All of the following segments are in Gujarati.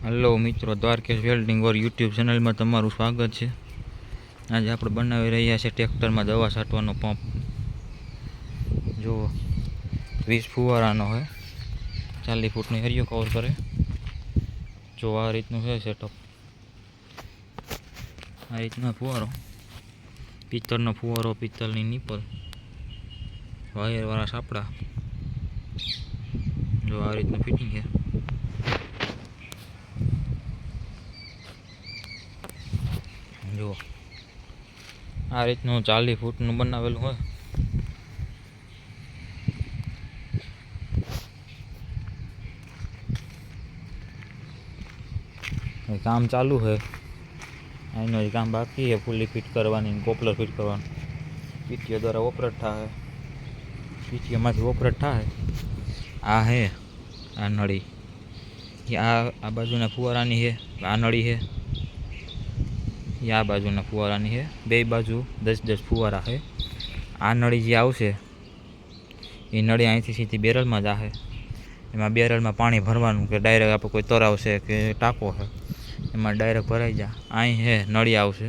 હલો મિત્રો, દ્વારકેશ વેલ્ડિંગ ઓર યુટ્યુબ ચેનલમાં તમારું સ્વાગત છે. આજે આપણે બનાવી રહ્યા છીએ ટ્રેક્ટરમાં દવા છાંટવાનો પંપ. જુઓ વીસ ફુવારાનો હોય, ચાલીસ ફૂટની હરિયો કવર કરે. જો આ રીતનું છે સેટઅપ આ રીતના ફુવારો. પિત્તળનો ફુવારો, પિત્તળની નીપલ વાયરવાળા સાપડા જો આ રીતનું ફિટિંગ છે જુઓ આ રીતનું ચાલીસ ફૂટનું બનાવેલું હોય. કામ ચાલુ છે. એનું જ કામ બાકી છે, ફૂલી ફિટ કરવાની કોપલર ફિટ કરવાનું. પીટીઓ દ્વારા ઓપરેટ થાય પીટીઓમાંથી ઓપરેટ થાય આ હે આ નળી. આ આ બાજુના ફુવારાની છે, આ નળી છે. એ આ બાજુના ફુવારાની છે. બે બાજુ દસ દસ ફુવારા છે. આ નળી જે આવશે, એ નળી અહીંથી સીધી બેરલમાં જ આવે એમાં બેરલમાં પાણી ભરવાનું કે ડાયરેક્ટ આપણે કોઈ તરાવ કે ટાંકો છે, એમાં ડાયરેક્ટ ભરાઈ જાય અહીં છે નળી આવશે,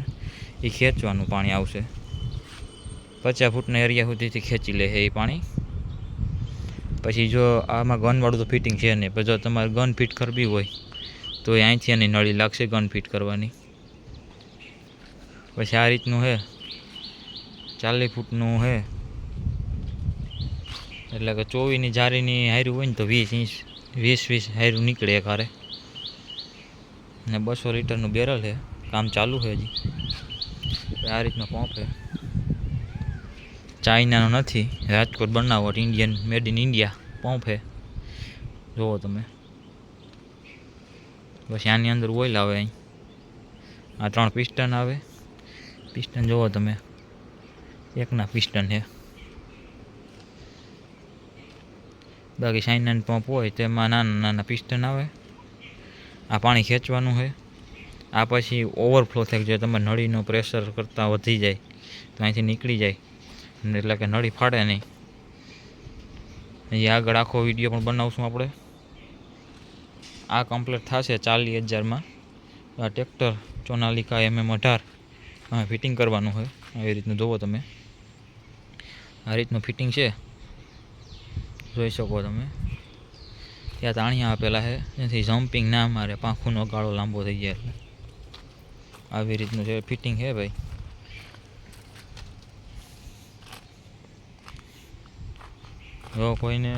એ ખેંચવાનું પાણી આવશે. પચાસ ફૂટના એરિયા સુધીથી ખેંચી લે છે એ પાણી. પછી જો આમાં ગનવાળું તો ફિટિંગ છે નહીં, પણ જો તમારે ગન ફિટ કરવી હોય, તો એ અહીંથી એની નળી લાગશે ગન ફિટ કરવાની. પછી આ રીતનું છે ચાલીસ ફૂટનું છે એટલે કે ચોવીસની જારીની હાર્યું હોય ને તો વીસ ઇંચ, વીસ વીસ હાર્યું નીકળે એક હારે ને બસો લીટરનું બેરલ છે કામ ચાલુ છે હજી. આ રીતનો પંપ છે ચાઇનાનો નથી. રાજકોટ, બનાવટ, Indian, made in India pump છે જુઓ તમે. પછી આની અંદર ઓઇલ આવે અહીં. આ ત્રણ પિસ્ટન આવે. પિસ્ટન જુઓ તમે. એકના પિસ્ટન છે. બાકી ચાઇનાનો પંપ હોય તેમાં નાના નાના પિસ્ટન આવે. આ પાણી ખેંચવાનું છે. આ પછી ઓવરફ્લો થઈ જાય તમે નળીનું પ્રેશર કરતાં વધી જાય, તો અહીંથી નીકળી જાય. એટલે કે નળી ફાડે નહીં. અહીં આગળ આખો વીડિયો પણ બનાવશું આપણે. આ કમ્પ્લીટ થશે ચાલીસ હજારમાં. આ ટ્રેક્ટર, ચોનાલિકા એમએમ અઢાર. ફિટિંગ કરવાનું હોય. આવી રીતનું જુઓ તમે. આ રીતનું ફિટિંગ છે. જોઈ શકો તમે. ત્યાં તાણિયા આપેલા છે. જેથી જમ્પિંગ ના મારે, પાંખોનો ગાળો લાંબો થઈ જાય એટલે. આવી રીતનું છે ફિટિંગ છે ભાઈ. જો કોઈને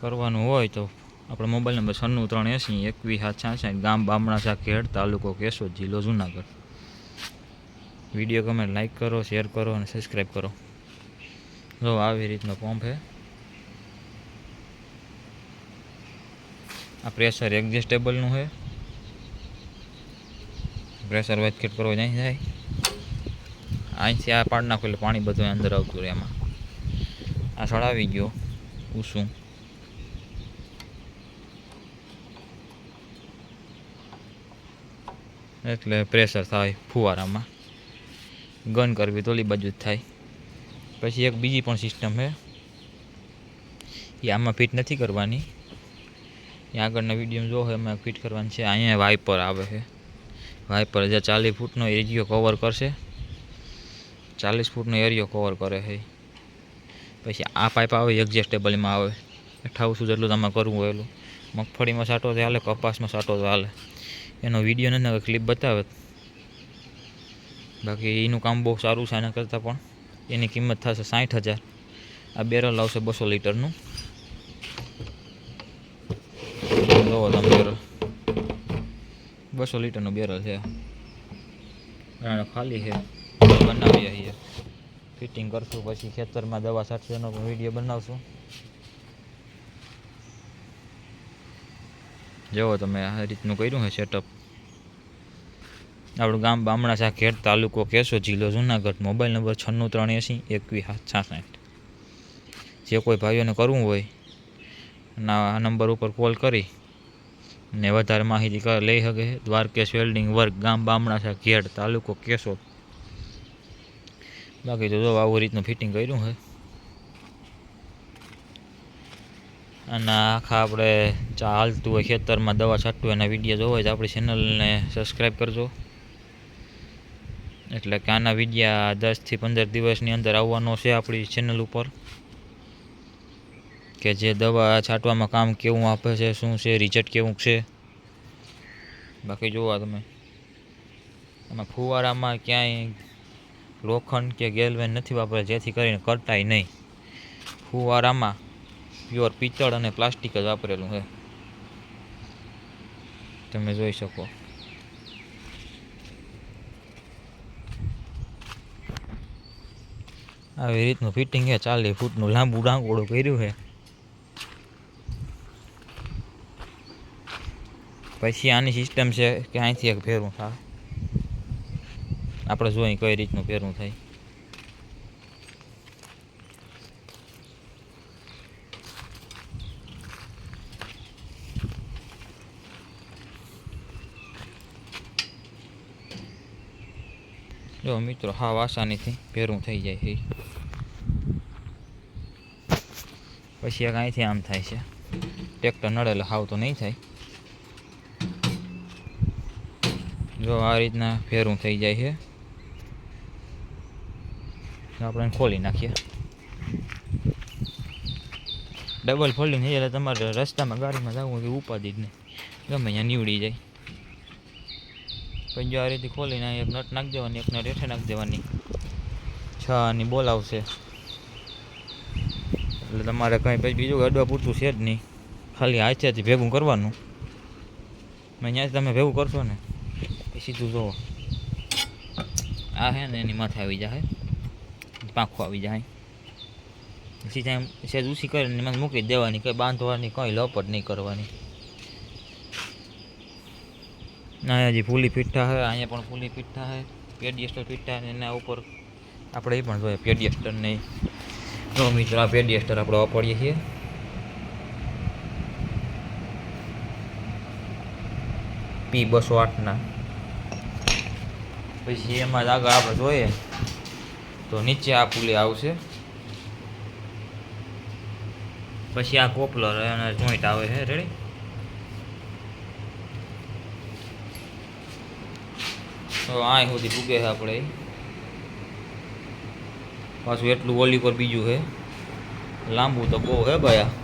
કરવાનું હોય તો આપણો મોબાઈલ નંબર છન્નું ત્રણ એંસી એકવીસ, સાત, છાસઠ, ગામ બામણાસા ખેડ તાલુકો, કેશોદ જિલ્લો, જુનાગઢ. વીડિયો ગમે લાઇક કરો શેર કરો અને સબસ્ક્રાઈબ કરો. જો આવી રીતનો પંપ છે. આ પ્રેશર એડજસ્ટેબલનું છે. પ્રેશર વધઘટ કરવો નહીં જાય અહીંથી આ પાડ નાખો એટલે પાણી બધું અંદર આવતું રહે એમાં. આ સળાવી ગયો, ઉસું. એટલે પ્રેશર થાય ફુવારામાં. ગન કરવી તોલી બાજુ જ થાય. પછી એક બીજી પણ સિસ્ટમ છે. એ આમાં ફિટ નથી કરવાની. એ આગળના વીડિયો જો હોય એમાં ફિટ કરવાની છે. અહીંયા વાઇપર આવે છે. વાઇપર જે ચાલીસ ફૂટનો એરિયો કવર કરશે. ચાલીસ ફૂટનો એરિયો કવર કરે છે. પછી આ પાઇપ આવે એડજસ્ટેબલમાં આવે. અઠાવશું જેટલું તમારે કરવું હોય એટલું મગફળીમાં સાટો હાલે, કપાસમાં સાટો હાલે. એનો વીડિયો નથી ક્લિપ બતાવે. બાકી એનું કામ બહુ સારું છે, એના કરતાં પણ એની કિંમત થશે સાઠ હજાર. આ બેરલ આવશે બસો લીટરનું. જોવો તમે બેરલ. બસો લીટરનું બેરલ છે. ખાલી છે. બનાવીએ છીએ. ફિટિંગ કરશું પછી ખેતરમાં દવા છાંટશે, એનો પણ વીડિયો બનાવશું. જુઓ તમે આ રીતનું કર્યું છે સેટઅપ આપણું ગામ બામણા શાહ ખેડ તાલુકો કેશો જિલ્લો જુનાગઢ. મોબાઈલ નંબર છન્નું ત્રણ એંસી એકવીસ છાસઠ જે કોઈ ભાઈઓને કરવું હોય, ના, આ નંબર ઉપર કોલ કરી ને વધારે માહિતી લઈ શકે. દ્વારકેશ વેલ્ડિંગ વર્ક ગામ બામણા શાહ ખેડ તાલુકો કેશો. બાકી તો જો આવું રીતનું ફિટિંગ કર્યું છે અને આખા આપણે ચા હાલતું હોય ખેતરમાં દવા છાંટતું હોય એના વીડિયો જોવો હોય તો આપણી ચેનલને સબસ્ક્રાઈબ કરજો. એટલે કે આના વિડીયા દસથી પંદર દિવસની અંદર આવવાનો છે આપણી ચેનલ ઉપર. કે જે દવા છાંટવામાં કામ કેવું આપે છે, શું છે રિઝલ્ટ કેવું છે. બાકી જોવા તમે. એમાં ફુવારામાં ક્યાંય લોખંડ કે ગેલવેન નથી વાપરે, જેથી કરીને કરતાય નહીં. ફુવારામાં પ્યોર પિત્તળ અને પ્લાસ્ટિક જ વાપરેલું છે. તમે જોઈ શકો. આવી રીતનું ફિટિંગ છે. ચાલી, ફૂટનું લાંબુ ડાંગોળું કર્યું છે. પછી આની સિસ્ટમ છે કે અહીંથી એક ફેરવું થાય. આપણે જોઈએ કઈ રીતનું ફેરવું થાય. જો મિત્રો, હા આસાનીથી ભેરું થઈ જાય છે. પછી એક અહીંથી આમ થાય છે. ટ્રેક્ટર નડેલો, હાવ તો નહીં થાય. જો આ રીતના ફેરું થઈ જાય છે. આપણે ખોલી નાખીએ. ડબલ ફોલ્ડિંગ થઈ જાય એટલે તમારે રસ્તામાં ગાડીમાં જવું કે ઉપાધિ જ નહીં. ગમે અહીંયા નીવડી જાય. પછી જો આ રીતે ખોલીને એક નટ નાખી દેવાની, એક નટ હેઠે નાખી દેવાની. છ આની બોલ આવશે. એટલે તમારે કંઈ પછી બીજું અડવા પૂરતું છે જ નહીં. ખાલી હાથેથી ભેગું કરવાનું. અહીંયાથી તમે ભેગું કરશો ને સીધું જોવો. આ હે ને એની માથે આવી જાય. પાંખો આવી જાય. સીધા એમ સેજ ઊંચી કરીને એમાં મૂકી જ દેવાની, કંઈ બાંધવાની, કંઈ લપટ નહીં કરવાની. ના, હજી ફૂલી પીઠા હે, અહીંયા પણ ફૂલી પીઠા હે પેડિયસ્ટર પીઠા એના ઉપર. આપણે એ પણ જોઈએ પેડિયસ્ટર નહીં જો મિત્રો, આ પેડિયસ્ટર આપણે વાપરીએ છીએ. પી બસો આઠના. પછી એમાં જ આગળ આપણે જોઈએ, તો નીચે આ પુલી આવશે. પછી આ કોપલર અને જોઈન્ટ આવે છે રેડી તો આ સુધી પૂગે છે આપણે. પાછું એટલું ઓલી પર બીજું છે લાંબુ તો બહુ હે ભાઈ